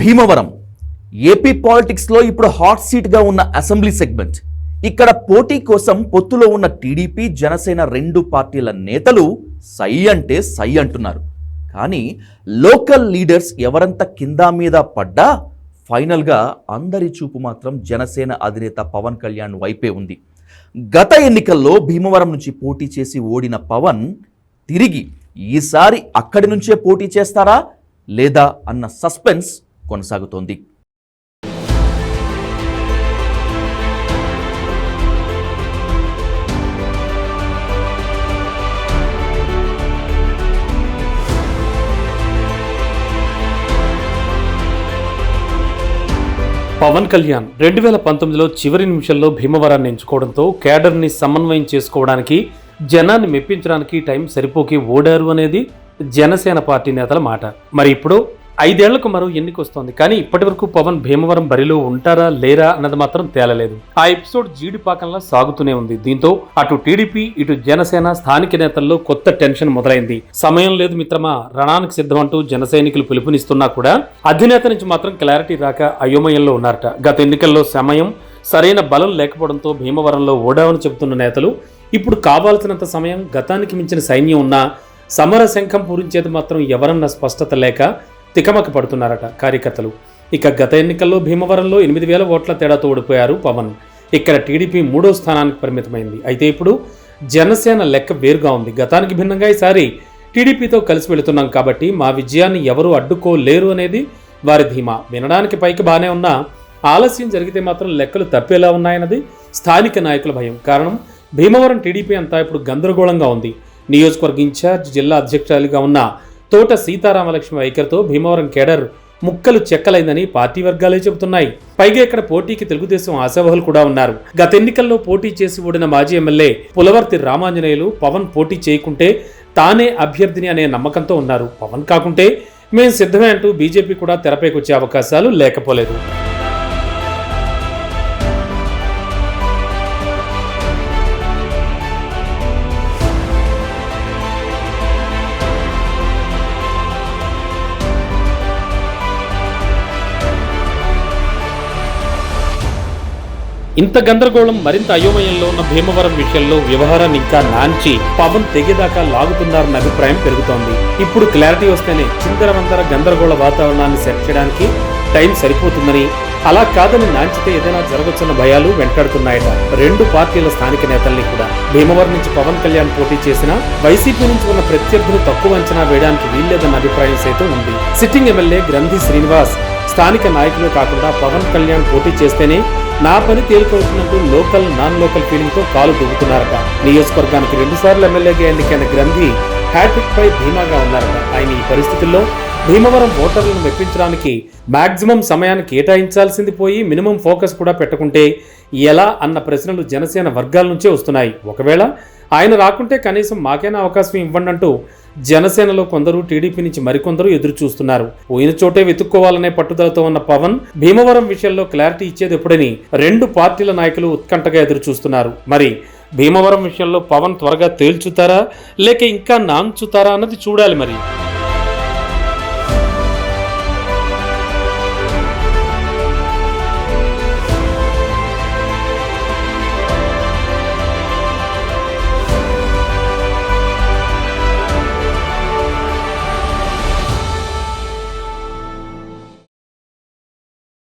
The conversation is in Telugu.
భీమవరం. ఏపీ పాలిటిక్స్లో ఇప్పుడు హాట్ సీట్గా ఉన్న అసెంబ్లీ సెగ్మెంట్. ఇక్కడ పోటీ కోసం పొత్తులో ఉన్న టీడీపీ జనసేన రెండు పార్టీల నేతలు సై అంటే సై అంటున్నారు. కానీ లోకల్ లీడర్స్ ఎవరంత కింద మీద పడ్డా ఫైనల్గా అందరి చూపు మాత్రం జనసేన అధినేత పవన్ కళ్యాణ్ వైపే ఉంది. గత ఎన్నికల్లో భీమవరం నుంచి పోటీ చేసి ఓడిన పవన్ తిరిగి ఈసారి అక్కడి నుంచే పోటీ చేస్తారా లేదా అన్న సస్పెన్స్ కొనసాగుతోంది. పవన్ కళ్యాణ్ రెండు వేల పంతొమ్మిదిలో చివరి నిమిషంలో భీమవరాన్ని ఎంచుకోవడంతో క్యాడర్ని సమన్వయం చేసుకోవడానికి జనాన్ని మెప్పించడానికి టైం సరిపోకి ఓడారు అనేది జనసేన పార్టీ నేతల మాట. మరి ఇప్పుడు ఐదేళ్ళకు మరో ఎన్నిక వస్తోంది కానీ ఇప్పటి వరకు పవన్ భీమవరం బరిలో ఉంటారా లేరా అన్నది మాత్రం తేలలేదు. ఆ ఎపిసోడ్ జీడిపాకంలా సాగుతూనే ఉంది. దీంతో అటు టీడీపీ ఇటు జనసేన స్థానిక నేతల్లో కొత్త టెన్షన్ మొదలైంది. సమయం లేదు మిత్రమా రణానికి సిద్ధం అంటూ జనసైనికులు పిలుపునిస్తున్నా కూడా అధినేత నుంచి మాత్రం క్లారిటీ రాక అయోమయంలో ఉన్నారట. గత ఎన్నికల్లో సమయం సరైన బలం లేకపోవడంతో భీమవరంలో ఓడావని చెబుతున్న నేతలు ఇప్పుడు కావాల్సినంత సమయం గతానికి మించిన సైన్యం ఉన్నా సమర శంఖం పూరించేది మాత్రం ఎవరన్న స్పష్టత లేక తికమక పడుతున్నారట కార్యకర్తలు. ఇక గత ఎన్నికల్లో భీమవరంలో ఎనిమిది వేల ఓట్ల తేడాతో ఓడిపోయారు పవన్. ఇక్కడ టీడీపీ మూడో స్థానానికి పరిమితమైంది. అయితే ఇప్పుడు జనసేన లెక్క వేరుగా ఉంది. గతానికి భిన్నంగా ఈసారి టీడీపీతో కలిసి వెళుతున్నాం కాబట్టి మా విజయాన్ని ఎవరూ అడ్డుకోలేరు అనేది వారి ధీమా. వినడానికి పైకి బాగానే ఉన్నా ఆలస్యం జరిగితే మాత్రం లెక్కలు తప్పేలా ఉన్నాయన్నది స్థానిక నాయకుల భయం. కారణం భీమవరం టీడీపీ అంతా ఇప్పుడు గందరగోళంగా ఉంది. నియోజకవర్గ ఇన్ఛార్జ్ జిల్లా అధ్యక్షురాలిగా ఉన్న తోట సీతారామలక్ష్మి వైఖరితో భీమవరం కేడర్ ముక్కలు చెక్కలైందని పార్టీ వర్గాలే చెబుతున్నాయి. పైగా ఇక్కడ పోటీకి తెలుగుదేశం ఆశావహులు కూడా ఉన్నారు. గత ఎన్నికల్లో పోటీ చేసి ఓడిన మాజీ ఎమ్మెల్యే పులవర్తి రామాంజనేయులు పవన్ పోటీ చేయకుంటే తానే అభ్యర్థిని అనే నమ్మకంతో ఉన్నారు. పవన్ కాకుంటే మేం సిద్ధమే అంటూ బీజేపీ కూడా తెరపైకి వచ్చే అవకాశాలు లేకపోలేదు. ఇంత గందరగోళం మరింత అయోమయంలో ఉన్న భీమవరం విషయంలో వ్యవహారాన్ని ఇంకా నాంచి పవన్ తెగేదాకా లాగుతున్నారన్న అభిప్రాయం పెరుగుతోంది. ఇప్పుడు క్లారిటీ వస్తేనే చిందరవందర గందరగోళ వాతావరణాన్ని సెట్ చేయడానికి టైం సరిపోతుందని అలా కాదని నాంచితే ఏదైనా జరగొచ్చన్న భయాలు వెంటాడుతున్నాయట. రెండు పార్టీల స్థానిక నేతల్ని కూడా. భీమవరం నుంచి పవన్ కళ్యాణ్ పోటీ చేసిన వైసీపీ నుంచి ఉన్న ప్రత్యర్థులు తక్కువ అంచనా వేయడానికి వీల్లేదన్న అభిప్రాయం సైతం ఉంది. సిట్టింగ్ ఎమ్మెల్యే గ్రంథి శ్రీనివాస్ స్థానిక నాయకులు కాకుండా పవన్ కళ్యాణ్ పోటీ చేస్తేనే నా పని తేలికవుతున్నట్టు లోకల్ నాన్ లోకల్ ఫీలింగ్తో కాలు దువ్వుతున్నారట. నియోజకవర్గానికి రెండుసార్లు ఎమ్మెల్యేగా ఎన్నికైన గ్రంథి హ్యాట్రిక్ పై ధీమాగా ఉన్నారట. ఆయన ఈ పరిస్థితుల్లో భీమవరం ఓటర్లను మెప్పించడానికి మాక్సిమం సమయాన్ని కేటాయించాల్సింది పోయి మినిమం ఫోకస్ కూడా పెట్టుకుంటే ఎలా అన్న ప్రశ్నలు జనసేన వర్గాల నుంచే వస్తున్నాయి. ఒకవేళ ఆయన రాకుంటే కనీసం మాకైనా అవకాశం ఇవ్వండి అంటూ జనసేనలో కొందరు టీడీపీ నుంచి మరికొందరు ఎదురు చూస్తున్నారు పోయిన చోటే వెతుక్కోవాలనే పట్టుదలతో ఉన్న పవన్ భీమవరం విషయంలో క్లారిటీ ఇచ్చేది ఎప్పుడని రెండు పార్టీల నాయకులు ఉత్కంఠగా ఎదురు చూస్తున్నారు మరి భీమవరం విషయంలో పవన్ త్వరగా తేల్చుతారా లేక ఇంకా నాంచుతారా అన్నది చూడాలి మరి.